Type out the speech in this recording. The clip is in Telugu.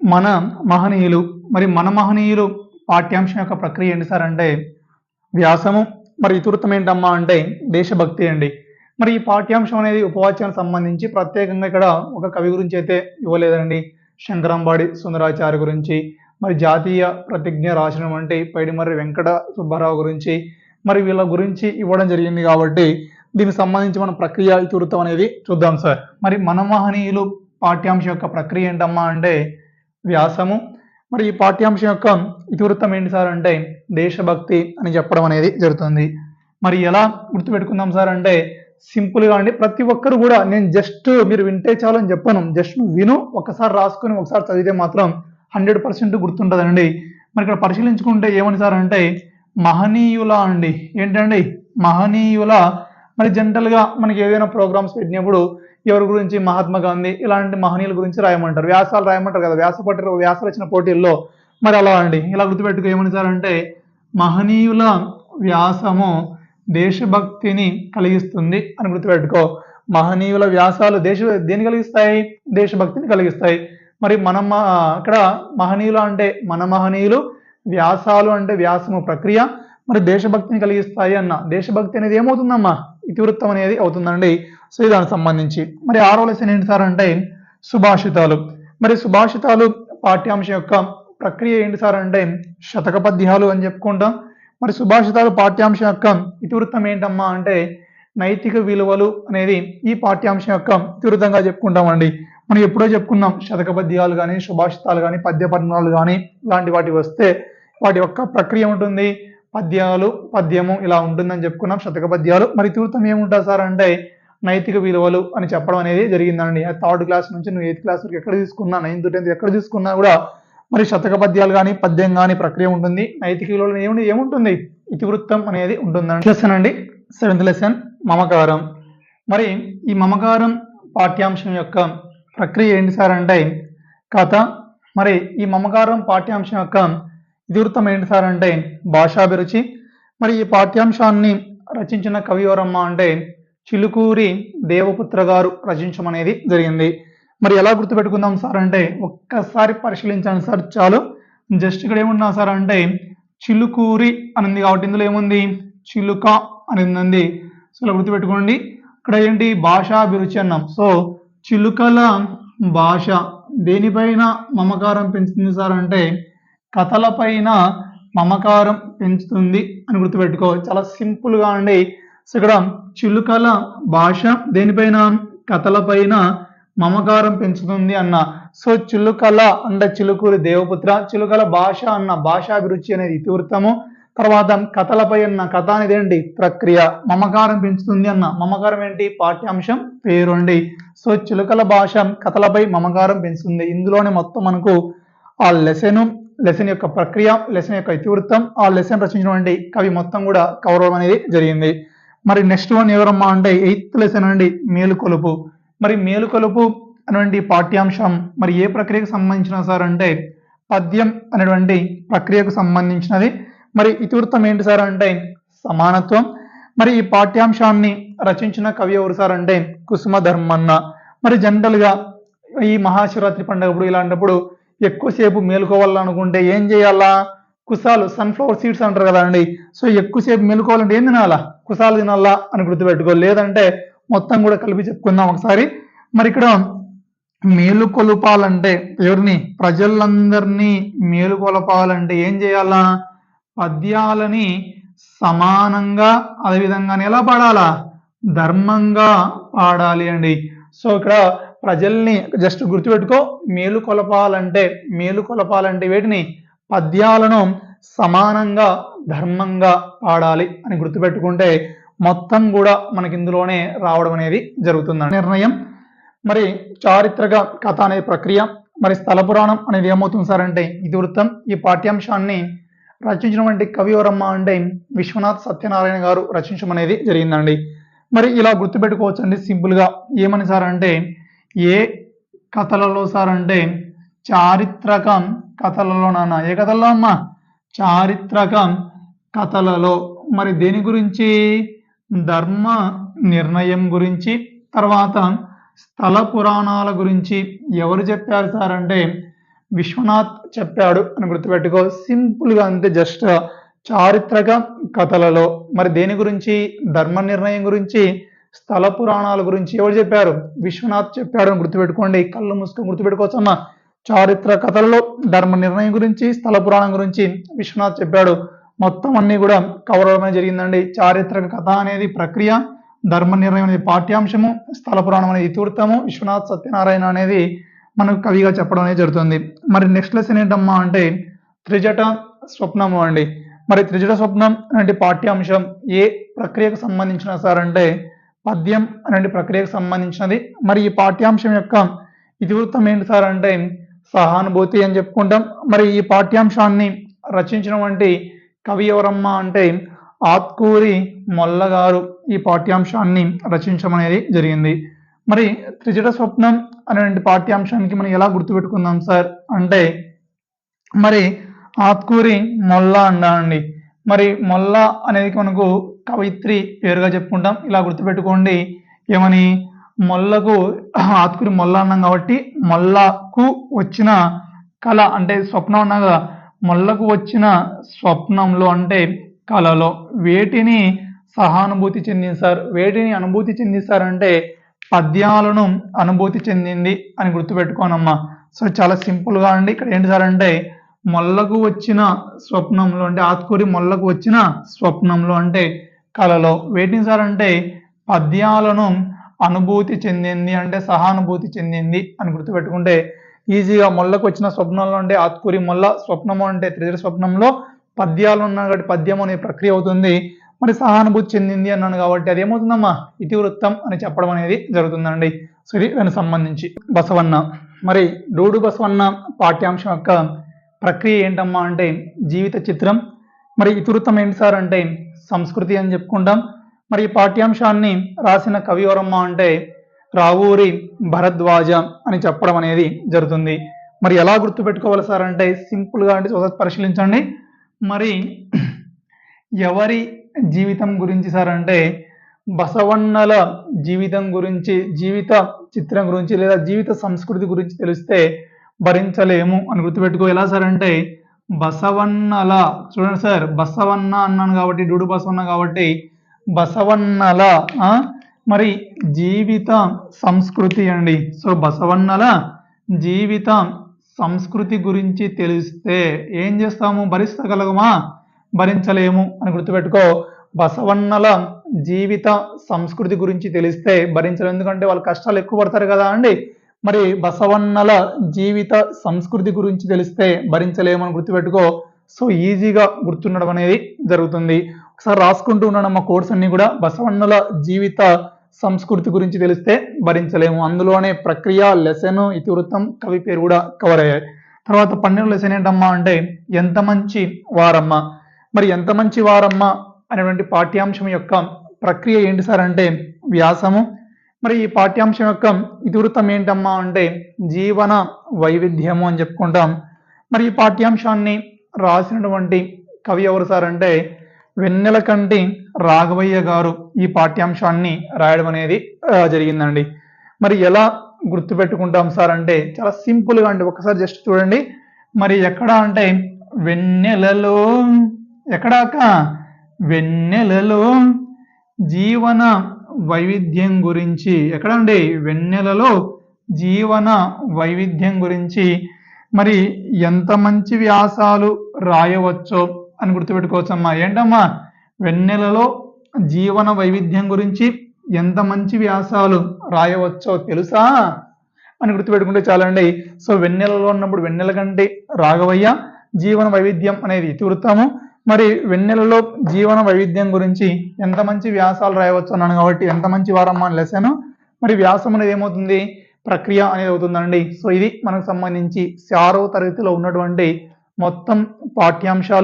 మన మహనీయులు మరి మన మహనీయులు పాఠ్యాంశం యొక్క ప్రక్రియ ఏంటి సార్ అంటే వ్యాసము మరి ఇతివృత్తం ఏంటమ్మా అంటే దేశభక్తి అండి. మరి ఈ పాఠ్యాంశం అనేది ఉపవాచ్యానికి సంబంధించి ప్రత్యేకంగా ఇక్కడ ఒక కవి గురించి అయితే ఇవ్వలేదండి. శంకరంబాడి సుందరాచార్య గురించి మరి జాతీయ ప్రతిజ్ఞ రాసినటువంటి పైడిమర్రి వెంకట సుబ్బారావు గురించి మరి వీళ్ళ గురించి ఇవ్వడం జరిగింది కాబట్టి దీనికి సంబంధించి మనం ప్రక్రియ ఇతివృత్తం అనేది చూద్దాం సార్. మరి మన మహనీయులు పాఠ్యాంశం యొక్క ప్రక్రియ ఏంటమ్మా అంటే వ్యాసము. మరి ఈ పాఠ్యాంశం యొక్క ఇతివృత్తం ఏంటి సార్ అంటే దేశభక్తి అని చెప్పడం అనేది జరుగుతుంది. మరి ఎలా గుర్తుపెట్టుకుందాం సార్ అంటే సింపుల్గా అండి. ప్రతి ఒక్కరు కూడా నేను జస్ట్ మీరు వింటే చాలు అని చెప్పను. జస్ట్ నువ్వు విను ఒకసారి రాసుకొని ఒకసారి చదివితే మాత్రం హండ్రెడ్ పర్సెంట్ గుర్తుంటుందండి. మరి ఇక్కడ పరిశీలించుకుంటే ఏమని సార్ అంటే మహనీయుల అండి. ఏంటండి? మహనీయుల మరి జనరల్గా మనకి ఏదైనా ప్రోగ్రామ్స్ పెట్టినప్పుడు ఎవరి గురించి? మహాత్మా గాంధీ ఇలాంటి మహనీయుల గురించి రాయమంటారు. వ్యాసాలు రాయమంటారు కదా. వ్యాస పట్టిన వ్యాస రచన పోటీల్లో మరి అలా అండి. ఇలా గుర్తుపెట్టుకో ఏమని సార్ అంటే మహనీయుల వ్యాసము దేశభక్తిని కలిగిస్తుంది అని గుర్తుపెట్టుకో. మహనీయుల వ్యాసాలు దేశ దేని కలిగిస్తాయి? దేశభక్తిని కలిగిస్తాయి. మరి మనం ఇక్కడ మహనీయులు అంటే మన మహనీయులు వ్యాసాలు అంటే వ్యాసము ప్రక్రియ మరి దేశభక్తిని కలిగిస్తాయి అన్న. దేశభక్తి అనేది ఏమవుతుందమ్మా? ఇతివృత్తం అనేది అవుతుందండి. సో దానికి సంబంధించి. మరి ఆరో లెసన్ ఏంటి సార్ అంటే సుభాషితాలు. మరి సుభాషితాలు పాఠ్యాంశం యొక్క ప్రక్రియ ఏంటి సార్ అంటే శతక పద్యాలు అని చెప్పుకుంటాం. మరి సుభాషితాలు పాఠ్యాంశం యొక్క ఇతివృత్తం ఏంటమ్మా అంటే నైతిక విలువలు అనేది ఈ పాఠ్యాంశం యొక్క ఇతివృత్తంగా చెప్పుకుంటామండి. మనం ఎప్పుడో చెప్పుకున్నాం శతక పద్యాలు కానీ సుభాషితాలు కానీ పద్య పద్యాలు కానీ ఇలాంటి వాటి వస్తే వాటి యొక్క ప్రక్రియ ఉంటుంది. పద్యాలు పద్యము ఇలా ఉంటుందని చెప్పుకున్నాం శతక పద్యాలు. మరి తీర్థం ఏముంటుంది సార్ అంటే నైతిక విలువలు అని చెప్పడం అనేది జరిగిందండి. థర్డ్ క్లాస్ నుంచి నువ్వు ఎయిత్ క్లాస్ వరకు ఎక్కడ తీసుకున్నా నైన్త్ టెన్త్ ఎక్కడ తీసుకున్నా కూడా మరి శతక పద్యాలు కానీ పద్యం కానీ ప్రక్రియ ఉంటుంది. నైతిక విలువలు ఏముంది ఏముంటుంది? ఇతివృత్తం అనేది ఉంటుందండి. లెసన్ అండి. సెవెంత్ లెసన్ మమకారం. మరి ఈ మమకారం పాఠ్యాంశం యొక్క ప్రక్రియ ఏంటి సార్ అంటే కథ. మరి ఈ మమకారం పాఠ్యాంశం యొక్క ఇతివృత్తం ఏంటి సార్ అంటే భాషాభిరుచి మరి ఈ పాఠ్యాంశాన్ని రచించిన కవివరమ్మ అంటే చిలుకూరి దేవపుత్ర గారు రచించమనేది జరిగింది. మరి ఎలా గుర్తుపెట్టుకుందాం సార్ అంటే ఒక్కసారి పరిశీలించాను సార్ చాలు. జస్ట్ ఇక్కడ ఏమున్నా సార్ అంటే చిలుకూరి అనింది కాబట్టి ఇందులో ఏముంది? చిలుక అని ఉంది సో ఇలా గుర్తుపెట్టుకోండి. ఇక్కడ ఏంటి? భాషాభిరుచి అన్నాం. సో చిలుకల భాష దేనిపైన మమకారం పెంచుతుంది సార్ అంటే కథలపైన మమకారం పెంచుతుంది అని గుర్తుపెట్టుకో. చాలా సింపుల్గా అండి సో ఇక్కడ చిలుకల భాష దేనిపైన? కథలపైన మమకారం పెంచుతుంది అన్న. సో చిలుకల అంటే చిలుకూరి దేవపుత్ర చిలుకల భాష అన్న భాషాభిరుచి అనేది ఇతివృత్తము. తర్వాత కథలపై అన్న కథ అనేది ఏంటి? ప్రక్రియ. మమకారం పెంచుతుంది అన్న. మమకారం ఏంటి? పాఠ్యాంశం పేరు అండి సో చిలుకల భాష కథలపై మమకారం పెంచుతుంది. ఇందులోనే మొత్తం మనకు ఆ లెసను లెసన్ యొక్క ప్రక్రియ లెసన్ యొక్క ఇతివృత్తం ఆ లెసన్ రచించినటువంటి కవి మొత్తం కూడా కవర్ అనేది జరిగింది. మరి నెక్స్ట్ వన్ ఎవరమ్మా అంటే ఎయిత్ లెసన్ అండి మేలుకొలుపు. మరి మేలుకొలుపు అనేటువంటి పాఠ్యాంశం మరి ఏ ప్రక్రియకు సంబంధించిన సార్ అంటే పద్యం అనేటువంటి ప్రక్రియకు సంబంధించినది. మరి ఇతివృత్తం ఏంటి సార్ అంటే సమానత్వం. మరి ఈ పాఠ్యాంశాన్ని రచించిన కవి ఎవరు సార్ అంటే కుసుమ ధర్మన్న మరి జనరల్గా ఈ మహాశివరాత్రి పండుగప్పుడు ఇలాంటప్పుడు ఎక్కువసేపు మేలుకోవాలనుకుంటే ఏం చేయాలా? కుసాలు సన్ఫ్లవర్ సీడ్స్ అంటారు కదా అండి. సో ఎక్కువసేపు మేలుకోవాలంటే ఏం తినాలా? కుసాలు తినాలా అని గుర్తుపెట్టుకో. లేదంటే మొత్తం కూడా కలిపి చెప్పుకుందాం ఒకసారి. మరి ఇక్కడ మేలుకొలుపాలంటే ఎవరిని? ప్రజలందరినీ మేలుకొలపాలంటే ఏం చేయాలా? పద్యాలని సమానంగా అదేవిధంగానే ఎలా పాడాలా? ధర్మంగా పాడాలి అండి. సో ఇక్కడ ప్రజల్ని జస్ట్ గుర్తుపెట్టుకో మేలు కొలపాలంటే మేలు కొలపాలంటే వేటిని? పద్యాలను సమానంగా ధర్మంగా పాడాలి అని గుర్తుపెట్టుకుంటే మొత్తం కూడా మనకి ఇందులోనే రావడం అనేది జరుగుతుంది నిర్ణయం. మరి చారిత్రక కథ అనే ప్రక్రియ మరి స్థల పురాణం అనేది ఏమవుతుంది సార్ అంటే ఇది వృత్తం. ఈ పాఠ్యాంశాన్ని రచించినటువంటి కవివరమ్మ అంటే విశ్వనాథ్ సత్యనారాయణ గారు రచించడం అనేది జరిగిందండి. మరి ఇలా గుర్తుపెట్టుకోవచ్చండి సింపుల్గా. ఏమని సార్ అంటే ఏ కథలలో సార్ అంటే చారిత్రక కథలలో నాన్న. ఏ కథల్లో అమ్మా? చారిత్రక కథలలో. మరి దేని గురించి? ధర్మ నిర్ణయం గురించి తర్వాత స్థల పురాణాల గురించి ఎవరు చెప్పారు సార్ అంటే విశ్వనాథ్ చెప్పాడు అని గుర్తుపెట్టుకో. సింపుల్గా అంతే జస్ట్ చారిత్రక కథలలో. మరి దేని గురించి? ధర్మ నిర్ణయం గురించి స్థల పురాణాల గురించి ఎవరు చెప్పారు? విశ్వనాథ్ చెప్పాడు అని గుర్తుపెట్టుకోండి. కళ్ళు మూసుకొని గుర్తుపెట్టుకోవచ్చు అన్న చారిత్ర కథలలో ధర్మ నిర్ణయం గురించి స్థల పురాణం గురించి విశ్వనాథ్ చెప్పాడు. మొత్తం అన్ని కూడా కవర్ అవడం జరిగిందండి. చారిత్రక కథ అనేది ప్రక్రియ ధర్మ నిర్ణయం అనేది పాఠ్యాంశము స్థల పురాణం అనేది ఇతివృత్తము విశ్వనాథ్ సత్యనారాయణ అనేది మనకు కవిగా చెప్పడం అనేది జరుగుతుంది. మరి నెక్స్ట్ లెసన్ ఏంటమ్మా అంటే త్రిజట స్వప్నము అండి. మరి త్రిజట స్వప్నం అంటే పాఠ్యాంశం ఏ ప్రక్రియకు సంబంధించిన సార్ అంటే పద్యం అనే ప్రక్రియకు సంబంధించినది. మరి ఈ పాఠ్యాంశం యొక్క ఇతివృత్తం ఏంటి సార్ అంటే సహానుభూతి అని చెప్పుకుంటాం. మరి ఈ పాఠ్యాంశాన్ని రచించినటువంటి కవి ఎవరమ్మా అంటే ఆత్కూరి మొల్లగారు ఈ పాఠ్యాంశాన్ని రచించడం అనేది జరిగింది. మరి త్రిజట స్వప్నం అనేటువంటి పాఠ్యాంశానికి మనం ఎలా గుర్తుపెట్టుకుందాం సార్ అంటే మరి ఆత్కూరి మొల్ల అండి మరి మొల్ల అనేది మనకు కవిత్రి పేరుగా చెప్పుకుంటాం. ఇలా గుర్తుపెట్టుకోండి. ఏమని? మొల్లకు ఆత్కూరి మొల్ల అన్నాం కాబట్టి మొల్లకు వచ్చిన కళ అంటే స్వప్నం అన్నా మొల్లకు వచ్చిన స్వప్నంలో అంటే కళలో వేటిని సహానుభూతి చెందిస్తారు వేటిని అనుభూతి చెందిస్తారంటే పద్యాలను అనుభూతి చెందింది అని గుర్తుపెట్టుకోనమ్మా. సో చాలా సింపుల్గా అండి. ఇక్కడ ఏంటి సార్ అంటే మొల్లకు వచ్చిన స్వప్నంలో అంటే ఆత్కూరి మొల్లకు వచ్చిన స్వప్నంలో అంటే కళలో వేటిని సార్ అంటే పద్యాలను అనుభూతి చెందింది అంటే సహానుభూతి చెందింది అని గుర్తుపెట్టుకుంటే ఈజీగా మొల్లకు వచ్చిన స్వప్నంలో అంటే ఆత్కూరి మొల్ల స్వప్నము అంటే త్రిజల స్వప్నంలో పద్యాలు ఉన్నా కాబట్టి పద్యం అనే ప్రక్రియ అవుతుంది. మరి సహానుభూతి చెందింది అన్నాను కాబట్టి అది ఏమవుతుందమ్మా? ఇతివృత్తం అని చెప్పడం అనేది జరుగుతుందండి. సో ఇది దానికి సంబంధించి బసవన్న. మరి డూడు బసవన్న పాఠ్యాంశం యొక్క ప్రక్రియ ఏంటమ్మా అంటే జీవిత చిత్రం మరి ఇతివృత్తం ఏంటి సార్ అంటే సంస్కృతి అని చెప్పుకుంటాం. మరి ఈ పాఠ్యాంశాన్ని రాసిన కవివరమ్మ అంటే రావూరి భరద్వాజ అని చెప్పడం అనేది జరుగుతుంది. మరి ఎలా గుర్తుపెట్టుకోవాలి సార్ అంటే సింపుల్గా అంటే పరిశీలించండి. మరి ఎవరి జీవితం గురించి సార్ అంటే బసవన్నల జీవితం గురించి జీవిత చిత్రం గురించి లేదా జీవిత సంస్కృతి గురించి తెలిస్తే భరించలేము అని గుర్తుపెట్టుకో ఎలా సార్ అంటే బసవన్నల. చూడండి సార్ బసవన్న అన్నాను కాబట్టి డూడు బసవన్న కాబట్టి బసవన్నల మరి జీవిత సంస్కృతి అండి. సో బసవన్నల జీవిత సంస్కృతి గురించి తెలిస్తే ఏం చేస్తాము? భరించగలగమా భరించలేము అని గుర్తుపెట్టుకో. బసవన్నల జీవిత సంస్కృతి గురించి తెలిస్తే భరించలేము. ఎందుకంటే వాళ్ళు కష్టాలు ఎక్కువ పడతారు కదా అండి. మరి బసవన్నల జీవిత సంస్కృతి గురించి తెలిస్తే భరించలేము అని గుర్తుపెట్టుకో. సో ఈజీగా గుర్తుండడం అనేది జరుగుతుంది. ఒకసారి రాసుకుంటూ ఉన్నాను మా కోర్స్ అన్ని కూడా బసవన్నల జీవిత సంస్కృతి గురించి తెలిస్తే భరించలేము. అందులోనే ప్రక్రియ లెసన్ ఇతివృత్తం కవి పేరు కూడా కవర్ అయ్యాయి. తర్వాత పన్నెండు లెసన్ ఏంటమ్మా అంటే ఎంత మంచి వారమ్మ? మరి ఎంత మంచి వారమ్మ? అనేటువంటి పాఠ్యాంశం యొక్క ప్రక్రియ ఏంటి సార్ అంటే వ్యాసము మరి ఈ పాఠ్యాంశం యొక్క ఇతివృత్తం ఏంటమ్మా అంటే జీవన వైవిధ్యము అని చెప్పుకుంటాం. మరి ఈ పాఠ్యాంశాన్ని రాసినటువంటి కవి ఎవరు సార్ అంటే వెన్నెలకంటి రాఘవయ్య గారు ఈ పాఠ్యాంశాన్ని రాయడం అనేది జరిగిందండి. మరి ఎలా గుర్తుపెట్టుకుంటాం సార్ అంటే చాలా సింపుల్గా అండి. ఒకసారి జస్ట్ చూడండి. మరి ఎక్కడ అంటే వెన్నెలలో ఎక్కడాక వెన్నెలలో జీవన వైవిధ్యం గురించి ఎక్కడండి? వెన్నెలలో జీవన వైవిధ్యం గురించి. మరి ఎంత మంచి వ్యాసాలు రాయవచ్చో అని గుర్తుపెట్టుకోవచ్చమ్మా. ఏంటమ్మా? వెన్నెలలో జీవన వైవిధ్యం గురించి ఎంత మంచి వ్యాసాలు రాయవచ్చో తెలుసా? అని గుర్తుపెట్టుకుంటే చాలండి. సో వెన్నెలలో ఉన్నప్పుడు వెన్నెల కంటే రాఘవయ్య జీవన వైవిధ్యం అనేది ఇతివృత్తము మరి వెన్నెలలో జీవన వైవిధ్యం గురించి ఎంత మంచి వ్యాసాలు రాయవచ్చు అన్నాను కాబట్టి ఎంత మంచి వారమ్మా అని లెసన్. మరి వ్యాసం అనేది ఏమవుతుంది? ప్రక్రియ అనేది అవుతుందండి. సో ఇది మనకు సంబంధించి ఆరవ తరగతిలో ఉన్నటువంటి మొత్తం పాఠ్యాంశాలు.